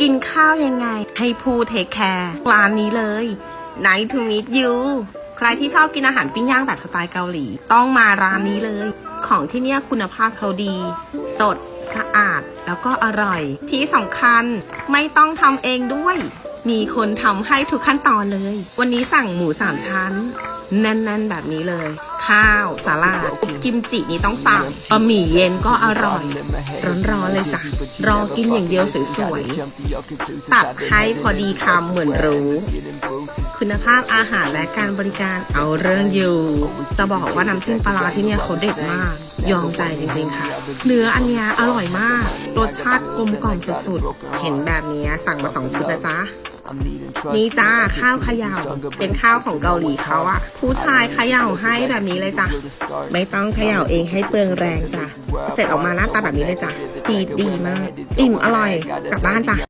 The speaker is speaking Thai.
กินข้าวยังไง ให้ผู้เทคแคร์ร้านนี้เลย Nice to meet you ใครที่ชอบกินอาหารปิ้งย่างแบบสไตล์เกาหลี ต้องมาร้านนี้เลย ของที่เนี่ยคุณภาพเขาดี สด สะอาด แล้วก็อร่อย ที่สำคัญไม่ต้องทำเองด้วย มีคนทำให้ทุกขั้นตอนเลย วันนี้สั่งหมูสามชั้นแน่นๆแบบนี้เลย ข้าวสาลาดกิมจินี่ต้องสั่งบะหมี่เย็นก็อร่อย ร้อนๆเลยจ้ะ รอกินอย่างเดียวสวยๆ ตัดให้พอดีคำเหมือนรู้ คุณภาพอาหารและการบริการเอาเรื่องอยู่จะบอกว่าน้ำจิ้มปลาที่เนี่ยเขาเด็ดมาก ยอมใจจริงๆค่ะ เนื้ออันเนี้ยอร่อยมาก รสชาติกลมกล่อมสุดๆ เห็นแบบนี้สั่งมาสองชุดนะจ๊ะ นี่จ้าข้าวขยา่าเป็นข้าวของเกาหลีเขาอะผู้ชายขย่าให้แบบนี้เลยจ้ะไม่ต้องขย่าเองให้เปลืองแรงจ้ะเสร็จออกมาหน้าตาแบบนี้เลยจ้ะดีดีมาก อิ่มอร่อยกลับบ้านจ้ะ